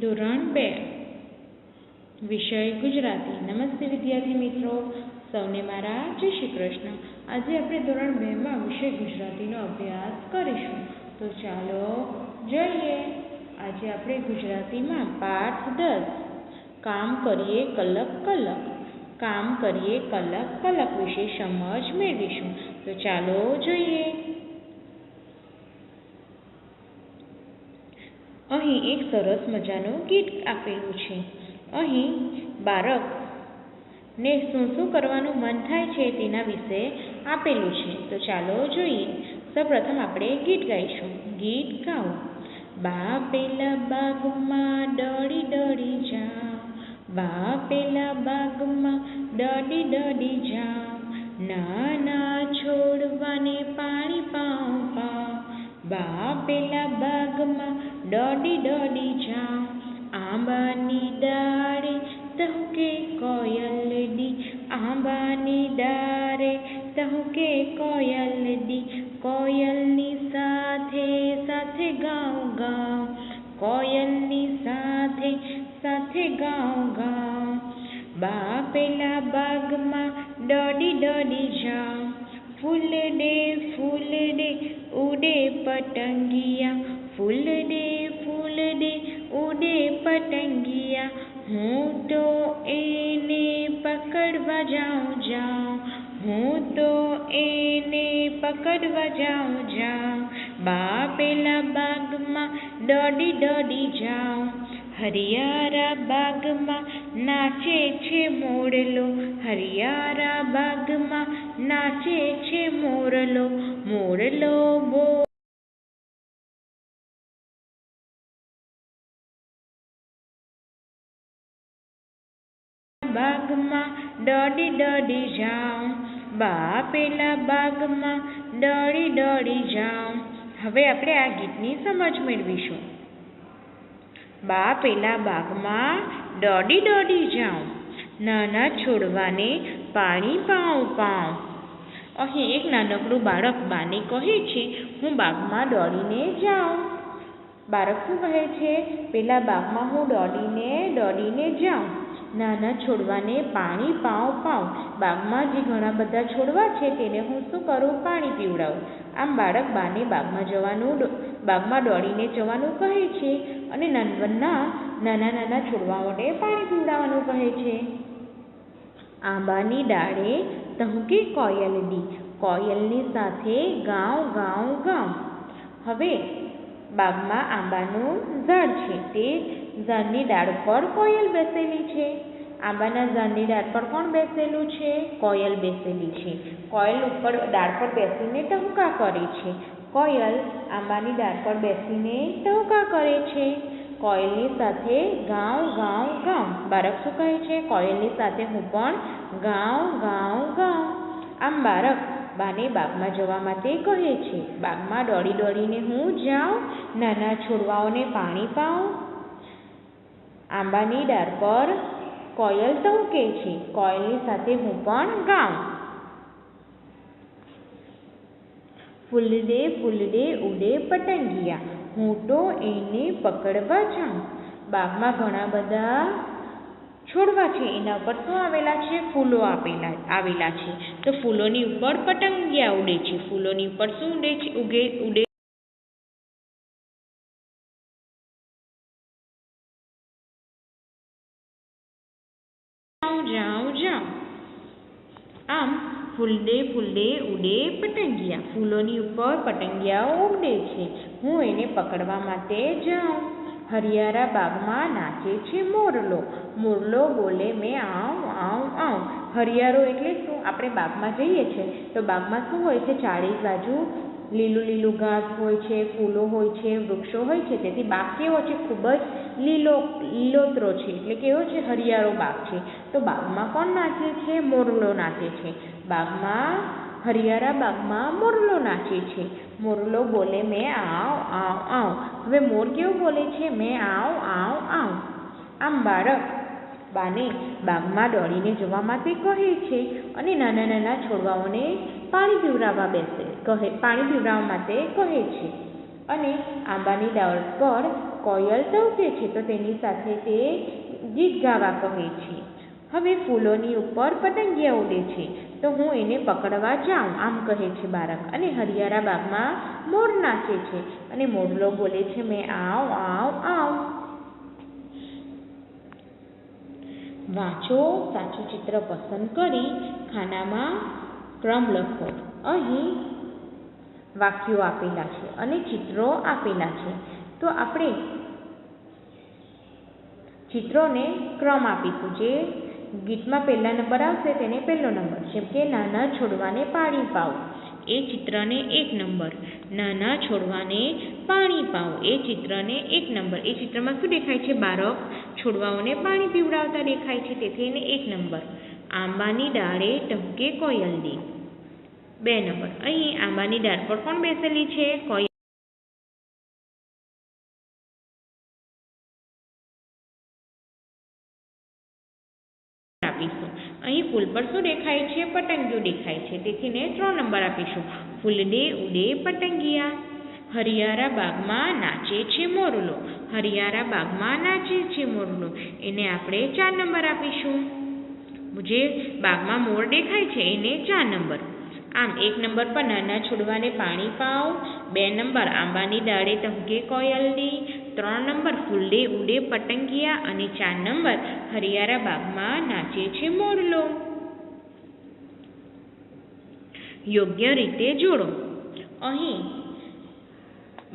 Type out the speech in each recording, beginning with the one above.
ધોરણ બે. વિષય ગુજરાતી. નમસ્તે વિદ્યાર્થી મિત્રો. સૌને મારા જય શ્રી કૃષ્ણ. આજે આપણે ધોરણ બેમાં વિષય ગુજરાતીનો અભ્યાસ કરીશું. તો ચાલો જોઈએ. આજે આપણે ગુજરાતીમાં પાઠ દસ. કામ કરીએ કલક કલક. કામ કરીએ કલક કલક વિશે સમજ મેળવીશું. તો ચાલો જોઈએ. અહીં એક સરસ મજાનું ગીત આપેલું છે. અહીં બાળક ને શું શું કરવાનું મન થાય છે તેના વિશે આપેલું છે. તો ચાલો જોઈએ. સૌપ્રથમ આપણે ગીત ગાઈશું. ગીત ગાઓ. બા પેલા બાગમાં ડળી ડળી જાઓ બા પેલા બાગમાં ડળી ડળી જાઓ નાના છોડવાને પાણી પાઉં પાઉં બા પેલા બાગમાં ડડી ડડી જાઉં, આંબાની ડાળે તહુકે કોયલડી આંબાની ડાળે તહુકે કોયલડી કોયલની સાથે સાથે ગાઉં ગાઉં, કોયલની સાથે સાથે ગાઉં ગાઉં. બા પેલા બાગમાં ડડી ડડી જાઉં, ફૂલડે ફૂલડે ઉડે પતંગિયા ફૂલડે ફૂલડે ઉડે પતંગિયા. હું તો એને પકડવા જાઉં જાઉં. હું તો એને પકડવા જાઉં જાઉં. બા પેલા બાગમાં દોડી ડડી જાઉં. હરિયારા બાગમાં નાચે છે મોરલો. હરિયારા બાગમાં નાચે છે મોરલો. મોરલો બો બાગમાં દોડી દોડી જાઉં. બા પેલા બાગમાં દોડી દોડી જાઉં. હવે આપણે આ ગીતની સમજ મેળવીશું. બા પેલા બાગમાં દોડી દોડી જાઉં. નાના છોડવાને પાણી પાઉં પાઉં. અહીં એક નાનકડું બાળક બાને કહે છે, હું બાગમાં દોડીને જાઉં. બાળક શું કહે છે? પેલા બાગમાં હું દોડીને દોડીને જાઉં. નાના છોડવાને પાણી પાઉં પાઉં. બાગમાં જે ઘણા બધા છોડવા છે તેને હું શું કરું? પાણી પીવડાવું. આમ બાળક બાને બાગમાં જવાનું બાગમાં દોડીને જવાનું કહે છે અને નાનપણના નાના નાના છોડવાઓને પાણી પીવડાવવાનું કહે છે. આંબાની ડાળે ધમકી કોયલની કોયલની સાથે ગાઉં ગાઉં, ગાઉ. હવે બાગમાં આંબાનું ઝાડ છે તે ઝાડની ડાળ પર કોયલ બેસેલી છે. આંબાના ઝાડની ડાળ પર કોણ બેસેલું છે? કોયલ બેસેલી છે. કોયલ ઉપર ડાળ પર બેસીને ટહુકા કરે છે. કોયલ આંબાની ડાળ પર બેસીને ટહુકા કરે છે. કોયલની સાથે ગાઉ ગાઉ ગાઉ. બાળક શું કહે છે? કોયલની સાથે હું પણ ગાઉ ગાઉ ગાઉ. આમ બાળક બાને બાગમાં જવા માટે કહે છે. બાગમાં દોડી દોડીને હું જાઉં. નાના છોડવાઓને પાણી પાઉં. આંબાની ડાળ પર કોયલ ટહુકે છે. કોયલની સાથે હું પણ ગાઉં. ફૂલડે ફૂલડે ઉડે પતંગિયા. હું તો એને પકડવા જાઉં. બાગમાં ઘણા બધા છોડવા છે. એના ઉપર શું આવેલા છે, ફૂલો આપેલા, આવેલા છે. તો ફૂલોની ઉપર પતંગિયા ઉડે છે. ફૂલોની ઉપર શું ઉડે છે? ઉગે, ઉડે જાઉં જાઉં. આમ ફૂલડે ફૂલડે ઉડે પતંગિયા. ફૂલોની ઉપર પતંગિયાઓ ઉડે છે. હું એને પકડવા માટે જાઉં. હરિયારા બાગમાં નાચે છે મોરલો. મોરલો બોલે મેં આવ આવ આવ. હરિયાળો એટલે શું? આપણે બાગમાં જઈએ છીએ તો બાગમાં શું હોય છે? ચારે બાજુ લીલું લીલું ઘાસ હોય છે, ફૂલો હોય છે, વૃક્ષો હોય છે. તેથી બાગ કેવો છે? ખૂબ જ લીલો, લીલોતરો છે. એટલે કેવો છે, હરિયાળો બાગ છે. તો બાગમાં કોણ નાચે છે? મોરલો નાચે છે. બાગમાં, હરિયાળા બાગમાં મોરલો નાચે છે. મોરલો બોલે, મેં આવ આવ આવ. હવે મોર કેવું બોલે છે? મેં આવ આવ આવ. આમ બાળક બાને બાગમાં દોડીને જવા માટે કહે છે અને નાના નાના છોડવાઓને પાણી પીવડાવવા બેસે, કહે, પાણી પીવડાવવા માટે કહે છે. અને આંબાની ડાળ પર કોયલ ટવકે છે, તો તેની સાથે તે ગીત ગાવા કહે છે. હવે ફૂલોની ઉપર પતંગિયા ઉડે છે, તો હું એને પકડવા જાઉં, આમ કહે છે બાળક. અને હરિયાળા બાગમાં મોર નાચે છે, અને મોરલો બોલે છે, મેં આવ આવ આવ. વાંચો, સાચું ચિત્ર પસંદ કરી, ખાનામાં ક્રમ લખો. અહીં વાક્યો આપેલા છે અને ચિત્રો આપેલા છે. તો આપણે ચિત્રોને ક્રમ આપીશું. જે ગીતમાં પહેલા નંબર આવશે તેને પહેલો નંબર. જેમ કે, નાના છોડવાને પાણી પાવ એ ચિત્રને એક નંબર. નાના છોડવાને પાણી પાવ એ ચિત્રને એક નંબર. એ ચિત્રમાં શું દેખાય છે? બાળક છોડવાઓને પાણી પીવડાવતા દેખાય છે. તેથી એને એક નંબર. આંબાની ડાળે ટમકે કોયલ દે બે નંબર. અહીં આંબાની ડાળ પર કોણ બેસેલી છે? કોયલ અહીં શું દેખાય છે? પતંગિયું દેખાય છે. તેથી ને ત્રણ નંબર આપીશું. ફૂલડે, ઉડે, પતંગિયા. હરિયાળા બાગમાં નાચે છે મોરલો. હરિયાળા બાગમાં નાચે છે મોરલો. એને આપણે ચાર નંબર આપીશું. જે બાગમાં મોર દેખાય છે, એને ચાર નંબર. આમ, એક નંબર પર નાના છોડવાને પાણી પાઓ. બે નંબર, આંબાની ડાળે ટહુકે કોયલની ત્રણ નંબર, ફૂલડે, ઉડે, પતંગિયા. અને ચાર નંબર હરિયાળા બાગમાં નાચે છે મોરલો. યોગ્ય રીતે જોડો. અહીં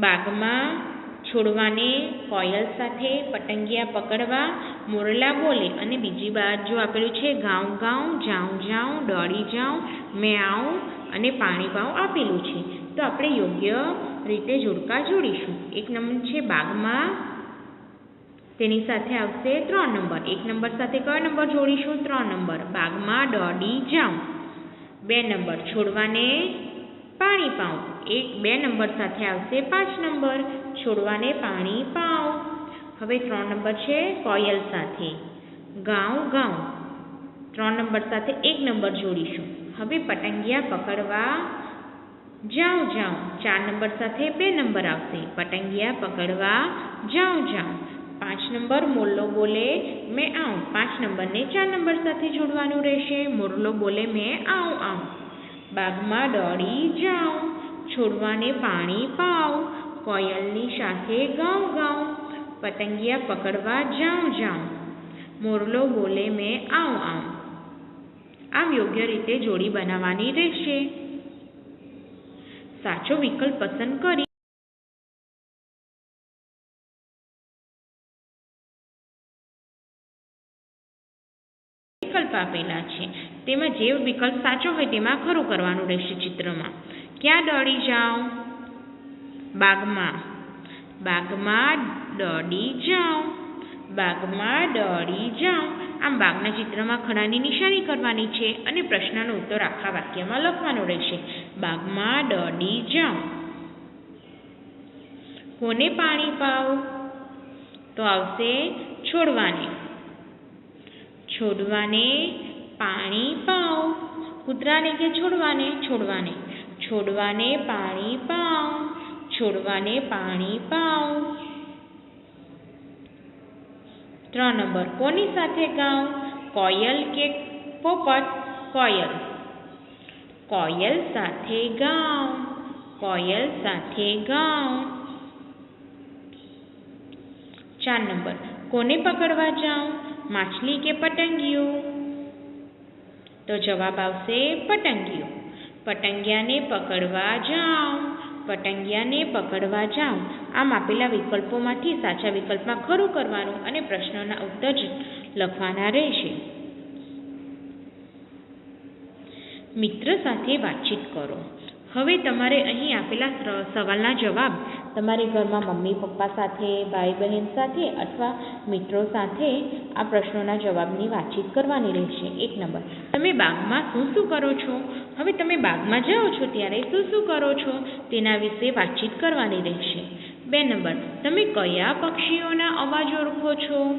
બાગમાં છોડવાને કોયલ સાથે પતંગિયા પકડવા, મોરલા બોલે અને બીજી બાજુ આપેલું છે, ગાઉં ગાઉં, જાઉં જાઉં, દોડી જાઉં મેં આવું અને પાણી પાઉં આપેલું છે. તો આપણે યોગ્ય રીતે જોડકા જોડીશું. એક નંબર છે બાગમાં. તેની સાથે આવશે ત્રણ નંબર. એક નંબર સાથે કયો નંબર જોડીશું? ત્રણ નંબર. બાગમાં દોડી જાઉં. બે નંબર છોડવાને પાણી પાઉં. એક બે નંબર સાથે આવશે પાંચ નંબર, છોડવાને પાણી પાઉં. હવે ત્રણ નંબર છે કોયલ સાથે. ગાઉં ગાઉં. ત્રણ નંબર સાથે એક નંબર જોડીશું. હવે પતંગિયા પકડવા જાઉં જાઉં. ચાર નંબર સાથે બે નંબર આવશે. પતંગિયા પકડવા જાઉં જાઉં. પાંચ નંબર મોરલો બોલે, મેં આવું. પાંચ નંબરને ચાર નંબર સાથે જોડવાનું રહેશે. મોરલો બોલે, મેં આવું આવું. બાગમાં દોડી જાઉં, છોડવાને પાણી પાઉં, કોયલની સાથે ગાઉં ગાઉં, પતંગિયા પકડવા જાઉં જાઉં. મોરલો બોલે, મેં આવું આવું. આમ યોગ્ય રીતે જોડી બનાવવાની રહેશે. સાચો વિકલ્પ પસંદ કરી આપેલા છે. તેમાં જે વિકલ્પ સાચો હોય તેમાં ખરું કરવાનું રહેશે ચિત્રમાં. ક્યાં દોડી જાઓ બાગમાં. બાગમાં દોડી જાઓ બાગમાં દોડી જાઓ આમ બાગના ચિત્રમાં ખડાની નિશાની કરવાની છે અને પ્રશ્નનો ઉત્તર આખા વાક્યમાં લખવાનો રહેશે. બાગમાં દોડી જાઓ કોને પાણી પાવ તો આવશે છોડવાને. છોડવાને પાણી પાવ. કૂતરાને કે છોડવાને? છોડવાને. છોડવાને પાણી પાવ. છોડવાને પાણી પાવ. ત્રણ નંબર. કોની સાથે ગાઉં કોયલ કે પોપટ? કોયલ. કોયલ સાથે ગાઉં કોયલ સાથે ગાઉં ચાર નંબર. કોને પકડવા જાઉં માછલી કે પતંગિયું? તો જવાબ આવશે પતંગિયું. પતંગિયાને પકડવા જાઉં, પતંગિયાને પકડવા જાઉં. આમ આપેલા વિકલ્પોમાંથી સાચા વિકલ્પમાં ખરું કરવાનું અને પ્રશ્નોના ઉત્તર લખવાના રહેશે. મિત્ર સાથે વાતચીત કરો. હવે તમારે અહીં આપેલા સવાલના જવાબ તમારે ઘરમાં મમ્મી, પપ્પા સાથે, ભાઈ બહેન સાથે અથવા મિત્રો સાથે આ પ્રશ્નોના જવાબની વાતચીત કરવાની રહેશે. એક નંબર. તમે બાગમાં શું શું કરો છો? હવે તમે બાગમાં જાઓ છો ત્યારે શું શું કરો છો? તેના વિશે વાતચીત કરવાની રહેશે. બે નંબર. તમે કયા પક્ષીઓના અવાજ ઓળખો છો?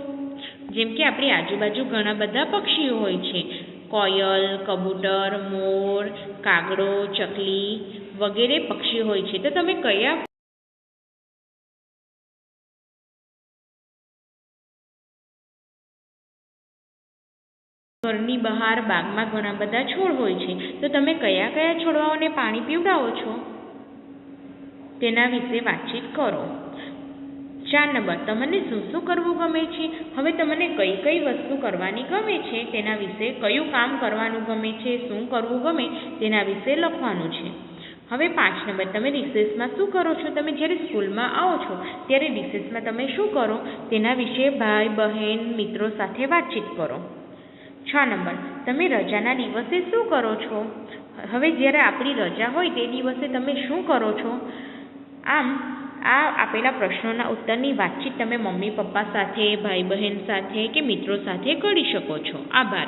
જેમ કે આપણી આજુબાજુ ઘણા બધા પક્ષીઓ હોય છે. કોયલ, કબૂતર, મોર, કાગડો, ચકલી વગેરે પક્ષીઓ હોય છે. તો તમે કયા બહાર બાગમાં ઘણા બધા છોડ હોય છે. તો તમે કયા કયા છોડવાઓને પાણી પીવડાવો છો? તેના વિશે વાતચીત કરો. ચાર નંબર, તમને શું શું કરવું ગમે છે? હવે તમને કઈ કઈ વસ્તુ કરવાની ગમે છે? તેના વિશે કયું કામ કરવાનું ગમે છે? શું કરવું ગમે? તેના વિશે લખવાનું છે. હવે પાંચ નંબર, તમે રિસેસમાં શું કરો છો? તમે જ્યારે સ્કૂલમાં આવો છો, ત્યારે રિસેસમાં તમે શું કરો? તેના વિશે ભાઈ, બહેન, મિત્રો સાથે વાતચીત કરો. છ નંબર, તમે રજાના દિવસે શું કરો છો? હવે જ્યારે આપણી રજા હોય તે દિવસે તમે શું કરો છો? આમ, આ આપેલા પ્રશ્નોના ઉત્તરની વાતચીત તમે મમ્મી પપ્પા સાથે, ભાઈ બહેન સાથે કે મિત્રો સાથે કરી શકો છો. આભાર.